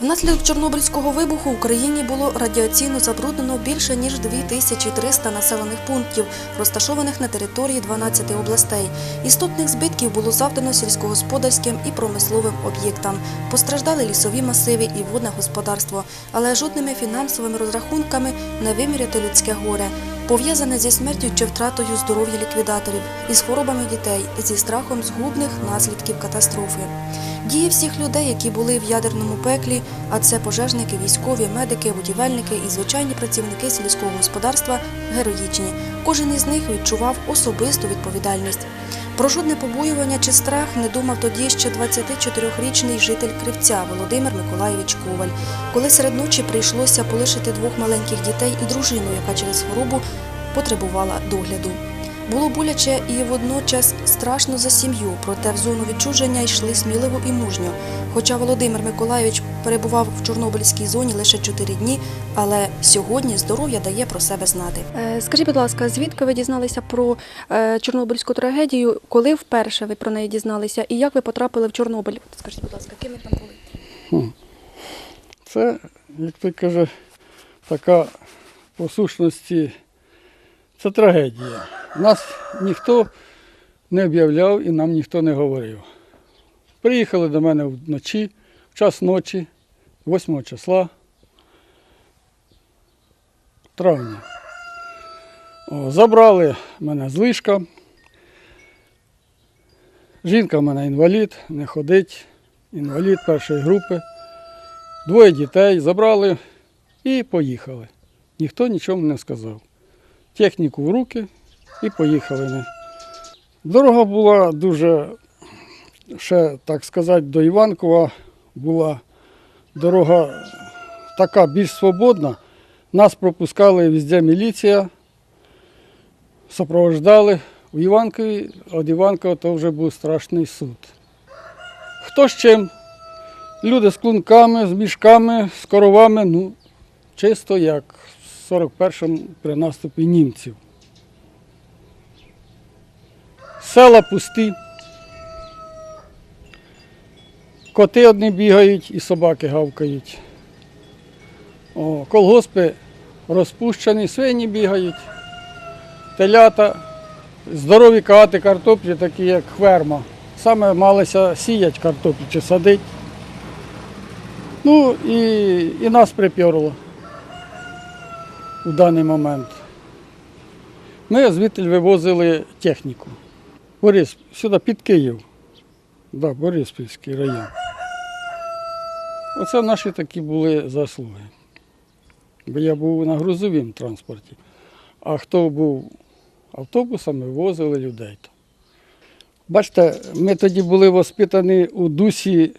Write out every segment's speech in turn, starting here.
Внаслідок Чорнобильського вибуху в Україні було радіаційно забруднено більше ніж 2300 населених пунктів, розташованих на території 12 областей. Істотних збитків було завдано сільськогосподарським і промисловим об'єктам. Постраждали лісові масиви і водне господарство, але жодними фінансовими розрахунками не виміряти людське горе, пов'язане зі смертю чи втратою здоров'я ліквідаторів, із хворобами дітей, зі страхом згубних наслідків катастрофи. Дії всіх людей, які були в ядерному пеклі, а це пожежники, військові, медики, будівельники і звичайні працівники сільського господарства, героїчні. Кожен із них відчував особисту відповідальність. Про жодне побоювання чи страх не думав тоді ще 24-річний житель Кривця Володимир Миколаєвич Коваль, коли серед ночі прийшлося полишити двох маленьких дітей і дружину, яка через хворобу потребувала догляду. Було боляче і водночас страшно за сім'ю, проте в зону відчуження йшли сміливо і мужньо. Хоча Володимир Миколайович перебував в Чорнобильській зоні лише 4 дні, але сьогодні здоров'я дає про себе знати. Е, Скажіть, будь ласка, звідки ви дізналися про е, Чорнобильську трагедію? Коли вперше ви про неї дізналися? І як ви потрапили в Чорнобиль? Скажіть, будь ласка, ким ви там були? Це, як той каже, така по сущності, це трагедія. Нас ніхто не об'являв і нам ніхто не говорив. Приїхали до мене вночі, в час ночі, 8 числа травня. О, забрали мене з лишка. Жінка в мене інвалід, не ходить, інвалід першої групи. Двоє дітей забрали і поїхали. Ніхто нічого не сказав. Техніку в руки і поїхали. ми. Дорога була дуже, ще так сказати, до Іванкова була дорога така більш свободна. Нас пропускали везде міліція, супроводжали. У Іванкові, від Іванкова то вже був страшний суд. Хто з чим? Люди з клунками, з мішками, з коровами, ну, чисто як в 41-му при наступі німців. Села пусті. Коти одні бігають і собаки гавкають. О, колгоспи розпущені, свині бігають, телята, здорові кати, картоплі, такі як хверма. Саме малися сіять картоплю чи садить. Ну і, і нас приперло у даний момент. Ми звідти вивозили техніку. Борис, сюди під Київ. Да, Бориспільський район. Оце наші такі були заслуги. Бо я був на грузовому транспорті. А хто був автобусами, возили людей. Бачите, ми тоді були воспитані у дусі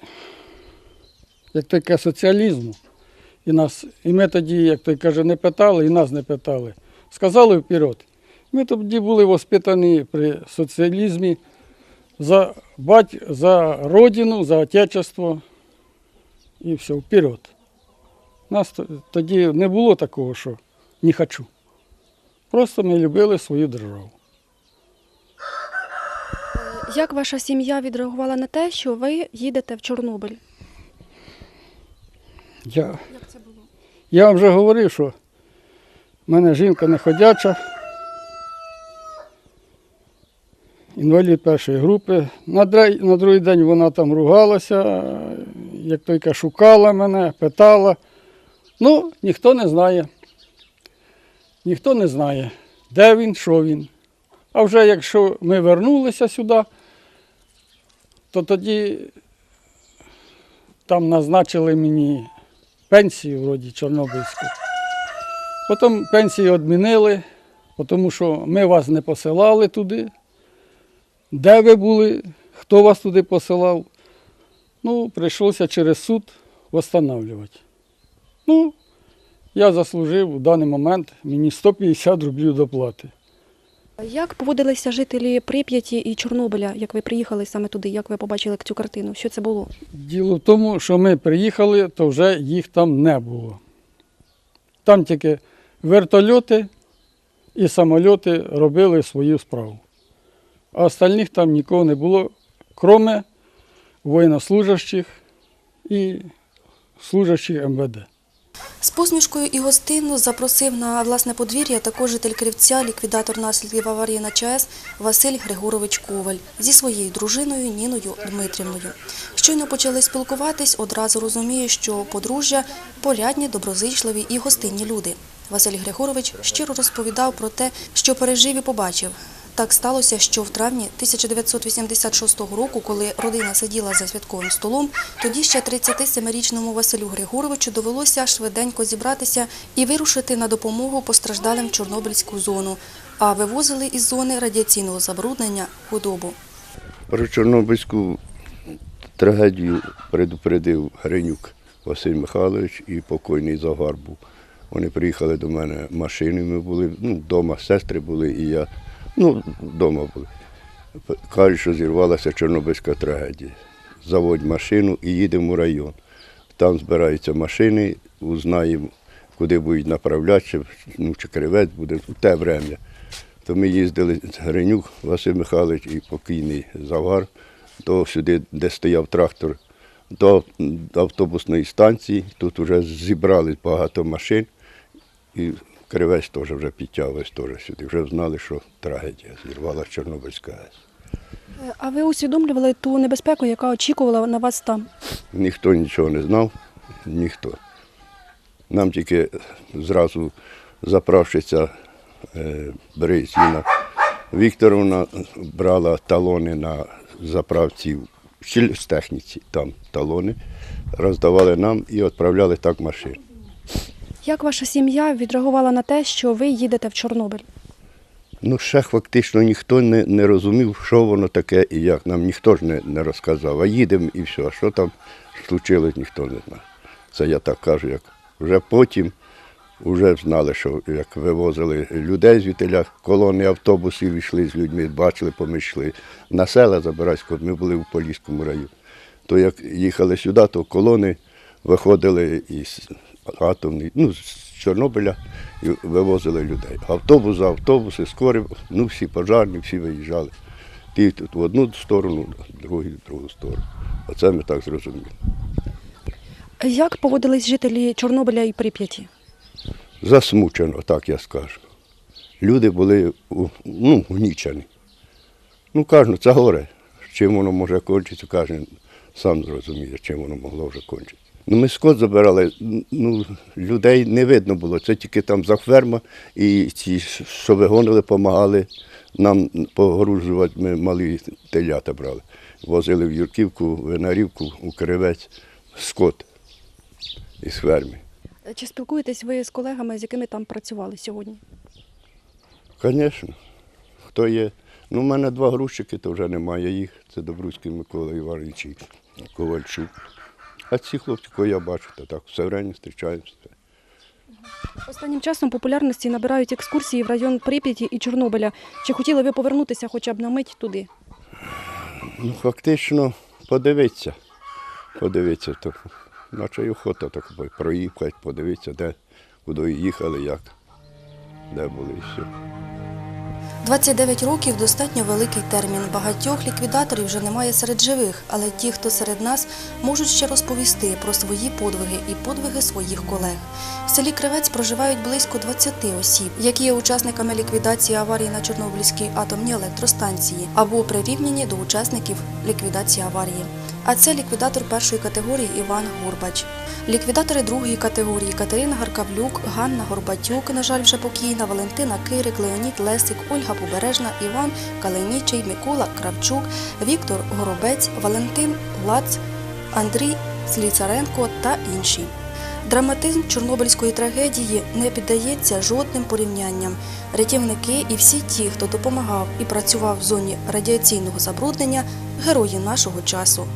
як таке соціалізму. І, нас, і ми тоді, як той каже, не питали, і нас не питали. Сказали вперед. Ми тоді були воспитані при соціалізмі за бать, за родину, за отечество і все, вперед. Нас тоді не було такого, що не хочу. Просто ми любили свою державу. Як ваша сім'я відреагувала на те, що ви їдете в Чорнобиль? Я? Я вам вже говорив, що в мене жінка не ходяча, інвалід першої групи. На, на другий день вона там ругалася, як тільки шукала мене, питала. Ну, ніхто не знає. Ніхто не знає, де він, що він. А вже якщо ми вернулися сюди, то тоді там назначили мені пенсію вроді Чорнобильську. Потім пенсію відмінили, тому що ми вас не посилали туди. Де ви були, хто вас туди посилав. Ну, прийшлося через суд встановлювати. Ну, я заслужив у даний момент мені 150 рублів доплати. Як поводилися жителі Прип'яті і Чорнобиля, як ви приїхали саме туди, як ви побачили цю картину? Що це було? Діло в тому, що ми приїхали, то вже їх там не було. Там тільки вертольоти і самольоти робили свою справу. А остальних там нікого не було, кроме воєннослужащих і служащі МВД. З посмішкою і гостинно запросив на власне подвір'я також житель Кривця, ліквідатор наслідків аварії на ЧАЕС Василь Григорович Коваль зі своєю дружиною Ніною Дмитрівною. Щойно почали спілкуватись, одразу розуміє, що подружжя порядні, доброзичливі і гостинні люди. Василь Григорович щиро розповідав про те, що пережив і побачив. Так сталося, що в травні 1986 року, коли родина сиділа за святковим столом, тоді ще 37-річному Василю Григоровичу довелося швиденько зібратися і вирушити на допомогу постраждалим Чорнобильську зону, а вивозили із зони радіаційного забруднення худобу. Про Чорнобильську трагедію предупредив Гринюк Василь Михайлович і покойний Загар був. Вони приїхали до мене машини, ми були, ну, вдома сестри були і я, ну, вдома були. Кажуть, що зірвалася Чорнобильська трагедія. Заводь машину і їдемо в район. Там збираються машини, узнаємо, куди будуть направляти, чи, ну, чи кривець буде в те время. То ми їздили з Гринюк Василь Михайлович і покійний Завгар до сюди, де стояв трактор, до автобусної станції. Тут вже зібрали багато машин, і кривець теж вже підтягувався теж сюди. Вже знали, що трагедія зірвала Чорнобильська АЕС. А ви усвідомлювали ту небезпеку, яка очікувала на вас там? Ніхто нічого не знав, ніхто. Нам тільки зразу заправщиця е, Березіна Вікторовна брала талони на заправці в сільстехніці, там талони, роздавали нам і відправляли так машин. Як ваша сім'я відреагувала на те, що ви їдете в Чорнобиль? Ну, ще фактично ніхто не, не розумів, що воно таке і як. Нам ніхто ж не, не розказав. А їдемо і все. А що там случилось, ніхто не знає. Це я так кажу, як вже потім вже знали, що як вивозили людей звідтиля, колони автобусів йшли з людьми, бачили, помийшли. На села Забирайського, ми були в Поліському районі. То як їхали сюди, то колони виходили із атомної, ну, з Чорнобиля і вивозили людей. Автобус за автобуси, скорі, ну всі пожарні, всі виїжджали. Ті тут в одну сторону, другі в другу сторону. Оце ми так зрозуміли. Як поводились жителі Чорнобиля і Прип'яті? Засмучено, так я скажу. Люди були ну, гнічені. Ну, кажуть, це горе. Чим воно може кончитися, кожен сам зрозуміє, чим воно могло вже кончитися. Ну, ми скот забирали, ну, людей не видно було. Це тільки там за ферма і ті, що вигонили, допомагали нам погружувати. Ми малі телята брали. Возили в Юрківку, в Винарівку, у Кривець, скот із ферми. Чи спілкуєтесь ви з колегами, з якими там працювали сьогодні? Звісно. Хто є? Ну, у мене два грузчики, то вже немає їх. Це Добруцький Микола Іванович і Ковальчук. А ці хлопці, кого я бачу, то так все время зустрічаємося. Останнім часом популярності набирають екскурсії в район Прип'яті і Чорнобиля. Чи хотіли ви повернутися хоча б на мить туди? Ну, фактично, подивитися. Подивитися, то наче й охота так проїхати, подивитися, де, куди їхали, як, де були і все. 29 років достатньо великий термін. Багатьох ліквідаторів вже немає серед живих, але ті, хто серед нас, можуть ще розповісти про свої подвиги і подвиги своїх колег. В селі Кривець проживають близько 20 осіб, які є учасниками ліквідації аварії на Чорнобильській атомній електростанції або прирівняні до учасників ліквідації аварії. А це ліквідатор першої категорії Іван Горбач. Ліквідатори другої категорії Катерина Гаркавлюк, Ганна Горбатюк, на жаль, вже покійна, Валентина Кирик, Леонід Лесик, Ольга Побережна, Іван Калинічий, Микола Кравчук, Віктор Горобець, Валентин Лац, Андрій Сліцаренко та інші. Драматизм Чорнобильської трагедії не піддається жодним порівнянням. Рятівники і всі ті, хто допомагав і працював в зоні радіаційного забруднення, герої нашого часу.